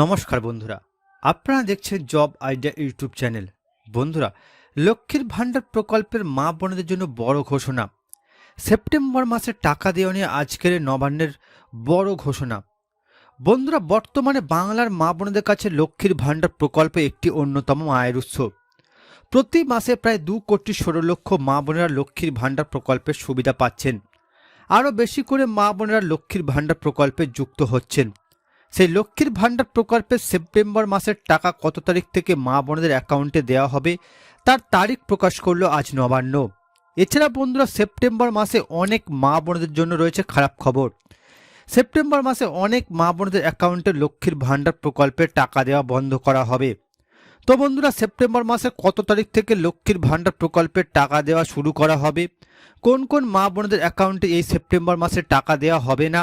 নমস্কার বন্ধুরা, আপনারা দেখছেন জব আইডিয়া ইউটিউব চ্যানেল। বন্ধুরা, লক্ষ্মীর ভাণ্ডার প্রকল্পের মা বোনদের জন্য বড় ঘোষণা। সেপ্টেম্বর মাসে টাকা দেওয়া নিয়ে আজকের নবান্নের বড় ঘোষণা। বন্ধুরা, বর্তমানে বাংলার মা বোনদের কাছে লক্ষ্মীর ভাণ্ডার প্রকল্প একটি অন্যতম আয়ের উৎস। প্রতি মাসে প্রায় দু কোটি ষোলো লক্ষ মা বোনেরা লক্ষ্মীর ভাণ্ডার প্রকল্পের সুবিধা পাচ্ছেন। আরও বেশি করে মা বোনেরা লক্ষ্মীর ভাণ্ডার প্রকল্পে যুক্ত হচ্ছেন। সেই লক্ষ্মীর ভাণ্ডার প্রকল্পের সেপ্টেম্বর মাসের টাকা কত তারিখ থেকে মা বোনদের অ্যাকাউন্টে দেওয়া হবে, তার তারিখ প্রকাশ করল আজ নবান্ন। এছাড়া বন্ধুরা, সেপ্টেম্বর মাসে অনেক মা বোনদের জন্য রয়েছে খারাপ খবর। সেপ্টেম্বর মাসে অনেক মা বোনদের অ্যাকাউন্টে লক্ষ্মীর ভাণ্ডার প্রকল্পের টাকা দেওয়া বন্ধ করা হবে। তো বন্ধুরা, সেপ্টেম্বর মাসে কত তারিখ থেকে লক্ষ্মীর ভাণ্ডার প্রকল্পের টাকা দেওয়া শুরু করা হবে? কোন কোন মা বোনদের অ্যাকাউন্টে এই সেপ্টেম্বর মাসে টাকা দেওয়া হবে না?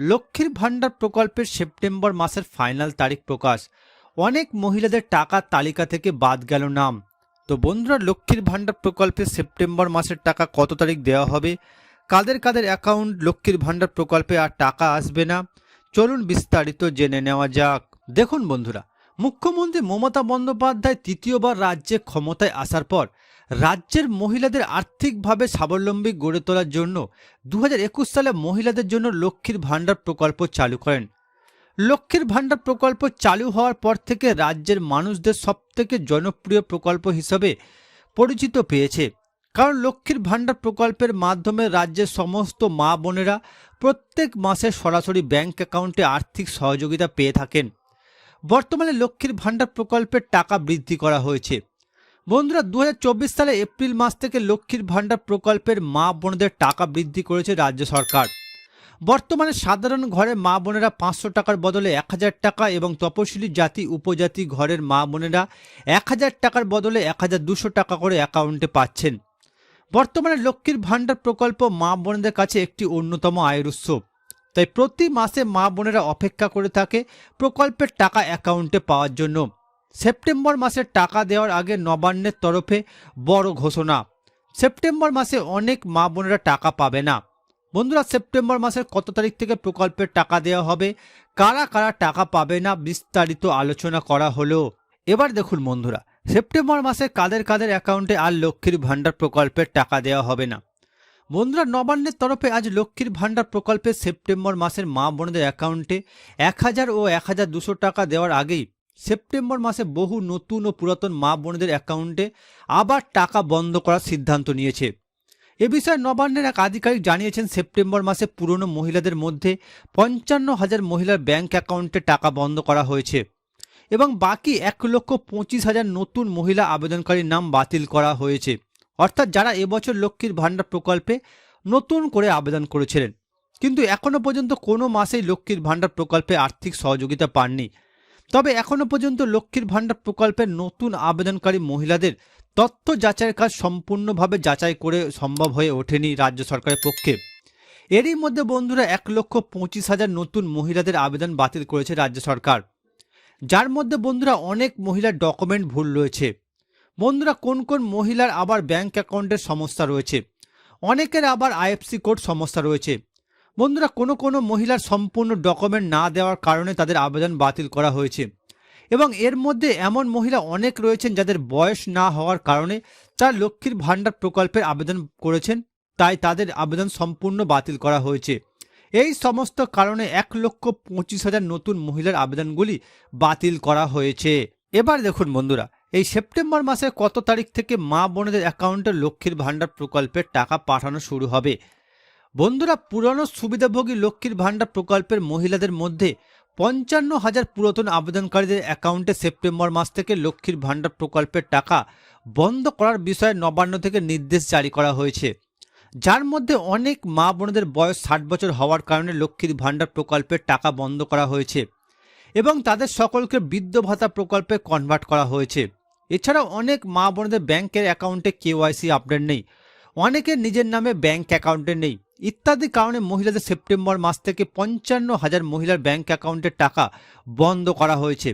লক্ষ্মীর ভাণ্ডার প্রকল্পের সেপ্টেম্বর মাসের ফাইনাল তারিখ প্রকাশ। অনেক মহিলাদের টাকার তালিকা থেকে বাদ গেল নাম। তো বন্ধুরা, লক্ষ্মীর ভাণ্ডার প্রকল্পে সেপ্টেম্বর মাসের টাকা কত তারিখ দেওয়া হবে? কাদের কাদের অ্যাকাউন্ট লক্ষ্মীর ভাণ্ডার প্রকল্পে আর টাকা আসবে না? চলুন বিস্তারিত জেনে নেওয়া যাক। দেখুন বন্ধুরা, মুখ্যমন্ত্রী মমতা বন্দ্যোপাধ্যায় তৃতীয়বার রাজ্যে ক্ষমতায় আসার পর রাজ্যের মহিলাদের আর্থিকভাবে স্বাবলম্বী গড়ে তোলার জন্য দু হাজার একুশ সালে মহিলাদের জন্য লক্ষ্মীর ভাণ্ডার প্রকল্প চালু করেন। লক্ষ্মীর ভাণ্ডার প্রকল্প চালু হওয়ার পর থেকে রাজ্যের মানুষদের সবথেকে জনপ্রিয় প্রকল্প হিসেবে পরিচিত পেয়েছে। কারণ লক্ষ্মীর ভাণ্ডার প্রকল্পের মাধ্যমে রাজ্যের সমস্ত মা বোনেরা প্রত্যেক মাসে সরাসরি ব্যাংক অ্যাকাউন্টে আর্থিক সহযোগিতা পেয়ে থাকেন। বর্তমানে লক্ষ্মীর ভাণ্ডার প্রকল্পের টাকা বৃদ্ধি করা হয়েছে। বন্ধুরা দু হাজার চব্বিশ সালে এপ্রিল মাস থেকে লক্ষ্মীর ভাণ্ডার প্রকল্পের মা বোনদের টাকা বৃদ্ধি করেছে রাজ্য সরকার। বর্তমানে সাধারণ ঘরে মা বোনেরা পাঁচশো টাকার বদলে এক হাজার টাকা এবং তপশিলি জাতি, উপজাতি ঘরের মা বোনেরা এক হাজার টাকার বদলে এক হাজার দুশো টাকা করে অ্যাকাউন্টে পাচ্ছেন। বর্তমানে লক্ষ্মীর ভাণ্ডার প্রকল্প মা বোনদের কাছে একটি অন্যতম আয়ের উৎস। তাই প্রতি মাসে মা বোনেরা অপেক্ষা করে থাকে প্রকল্পের টাকা অ্যাকাউন্টে পাওয়ার জন্য। সেপ্টেম্বর মাসে টাকা দেওয়ার আগে নবান্নের তরফে বড় ঘোষণা। সেপ্টেম্বর মাসে অনেক মা বোনেরা টাকা পাবে না। বন্ধুরা, সেপ্টেম্বর মাসের কত তারিখ থেকে প্রকল্পের টাকা দেওয়া হবে? কারা কারা টাকা পাবে না? বিস্তারিত আলোচনা করা হলো। এবার দেখুন বন্ধুরা, সেপ্টেম্বর মাসে কাদের কাদের অ্যাকাউন্টে আর লক্ষ্মীর ভাণ্ডার প্রকল্পের টাকা দেওয়া হবে না? বন্ধুরা, নবান্নের তরফে আজ লক্ষ্মীর ভাণ্ডার প্রকল্পে সেপ্টেম্বর মাসের মা বোনদের অ্যাকাউন্টে এক হাজার ও এক হাজার দুশো টাকা দেওয়ার আগেই সেপ্টেম্বর মাসে বহু নতুন ও পুরাতন মা বোনদের অ্যাকাউন্টে আবার টাকা বন্ধ করার সিদ্ধান্ত নিয়েছে। এ বিষয়ে নবান্নের এক আধিকারিক জানিয়েছেন, সেপ্টেম্বর মাসে পুরনো মহিলাদের মধ্যে পঞ্চান্ন হাজার মহিলার ব্যাংক অ্যাকাউন্টে টাকা বন্ধ করা হয়েছে এবং বাকি এক লক্ষ পঁচিশ হাজার নতুন মহিলা আবেদনকারীর নাম বাতিল করা হয়েছে। অর্থাৎ যারা এবছর লক্ষ্মীর ভাণ্ডার প্রকল্পে নতুন করে আবেদন করেছিলেন। কিন্তু এখনও পর্যন্ত কোনো মাসেই লক্ষ্মীর ভাণ্ডার প্রকল্পে আর্থিক সহযোগিতা পাননি। তবে এখনও পর্যন্ত লক্ষ্মীর ভাণ্ডার প্রকল্পের নতুন আবেদনকারী মহিলাদের তথ্য যাচাইয়ের কাজ সম্পূর্ণভাবে যাচাই করে সম্ভব হয়ে ওঠেনি রাজ্য সরকারের পক্ষে। এরই মধ্যে বন্ধুরা এক লক্ষ পঁচিশ হাজার নতুন মহিলাদের আবেদন বাতিল করেছে রাজ্য সরকার। যার মধ্যে বন্ধুরা অনেক মহিলার ডকুমেন্ট ভুল রয়েছে। বন্ধুরা কোন কোন মহিলার আবার ব্যাংক অ্যাকাউন্টের সমস্যা রয়েছে? অনেকের আবার আইএফসি কোড সমস্যা রয়েছে। বন্ধুরা, কোনো কোনো মহিলার সম্পূর্ণ ডকুমেন্ট না দেওয়ার কারণে তাদের আবেদন বাতিল করা হয়েছে। এবং এর মধ্যে এমন মহিলা অনেক রয়েছেন যাদের বয়স না হওয়ার কারণে তারা লক্ষ্মীর ভাণ্ডার প্রকল্পের আবেদন করেছেন, তাই তাদের আবেদন সম্পূর্ণ বাতিল করা হয়েছে। এই সমস্ত কারণে এক লক্ষ পঁচিশ হাজার নতুন মহিলার আবেদনগুলি বাতিল করা হয়েছে। এবার দেখুন বন্ধুরা, এই সেপ্টেম্বর মাসের কত তারিখ থেকে মা বোনদের অ্যাকাউন্টে লক্ষ্মীর ভাণ্ডার প্রকল্পের টাকা পাঠানো শুরু হবে? বন্ধুরা, পুরনো সুবিধাভোগী লক্ষ্মীর ভাণ্ডার প্রকল্পের মহিলাদের মধ্যে পঞ্চান্ন হাজার পুরাতন আবেদনকারীদের অ্যাকাউন্টে সেপ্টেম্বর মাস থেকে লক্ষ্মীর ভাণ্ডার প্রকল্পের টাকা বন্ধ করার বিষয়ে নবান্ন থেকে নির্দেশ জারি করা হয়েছে। যার মধ্যে অনেক মা বোনদের বয়স ষাট বছর হওয়ার কারণে লক্ষ্মীর ভাণ্ডার প্রকল্পের টাকা বন্ধ করা হয়েছে এবং তাদের সকলকে বৃদ্ধ ভাতা প্রকল্পে কনভার্ট করা হয়েছে। এছাড়াও অনেক মা বোনদের ব্যাংকের অ্যাকাউন্টে কেওয়াইসি আপডেট নেই। অনেকের নিজের নামে ব্যাংক অ্যাকাউন্টে নেই। ইত্যাদি কারণে মহিলাদের সেপ্টেম্বর মাস থেকে পঞ্চান্ন হাজার মহিলার ব্যাংক অ্যাকাউন্টের টাকা বন্ধ করা হয়েছে।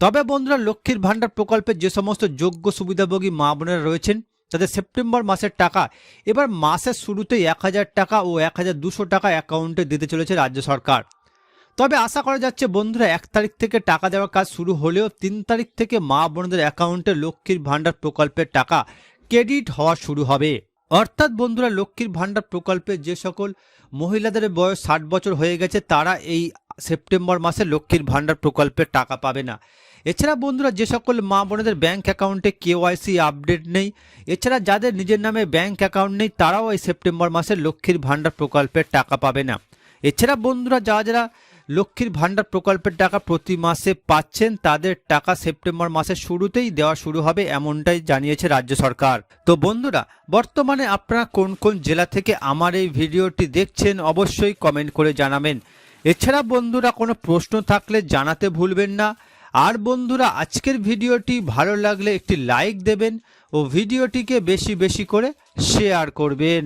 তবে বন্ধুরা, লক্ষ্মীর ভাণ্ডার প্রকল্পের যে সমস্ত যোগ্য সুবিধাভোগী মা বোনেরা রয়েছেন, তাদের সেপ্টেম্বর মাসের টাকা এবার মাসের শুরুতেই এক হাজার টাকা ও এক হাজার দুশো টাকা অ্যাকাউন্টে দিতে চলেছে রাজ্য সরকার। তবে আশা করা যাচ্ছে, বন্ধুরা, এক তারিখ থেকে টাকা দেওয়ার কাজ শুরু হলেও তিন তারিখ থেকে মা বোনদের অ্যাকাউন্টে লক্ষ্মীর ভাণ্ডার প্রকল্পের টাকা ক্রেডিট হওয়া শুরু হবে। অর্থাৎ বন্ধুরা, লক্ষ্মীর ভাণ্ডার প্রকল্পে যে সকল মহিলাদের বয়স ষাট বছর হয়ে গেছে, তারা এই সেপ্টেম্বর মাসে লক্ষ্মীর ভাণ্ডার প্রকল্পের টাকা পাবে না। এছাড়া বন্ধুরা, যে সকল মা বোনেদের ব্যাঙ্ক অ্যাকাউন্টে কেওয়াইসি আপডেট নেই, এছাড়া যাদের নিজের নামে ব্যাঙ্ক অ্যাকাউন্ট নেই, তারাও এই সেপ্টেম্বর মাসে লক্ষ্মীর ভাণ্ডার প্রকল্পের টাকা পাবে না। এছাড়া বন্ধুরা, যারা যারা লক্ষ্মীর ভাণ্ডার প্রকল্পের টাকা প্রতি মাসে পাচ্ছেন, তাদের টাকা সেপ্টেম্বর মাসের শুরুতেই দেওয়া শুরু হবে এমনটাই জানিয়েছে রাজ্য সরকার। তো বন্ধুরা, বর্তমানে আপনারা কোন কোন জেলা থেকে আমার এই ভিডিওটি দেখছেন অবশ্যই কমেন্ট করে জানাবেন। এছাড়া বন্ধুরা, কোনো প্রশ্ন থাকলে জানাতে ভুলবেন না। আর বন্ধুরা, আজকের ভিডিওটি ভালো লাগলে একটি লাইক দেবেন ও ভিডিওটিকে বেশি বেশি করে শেয়ার করবেন।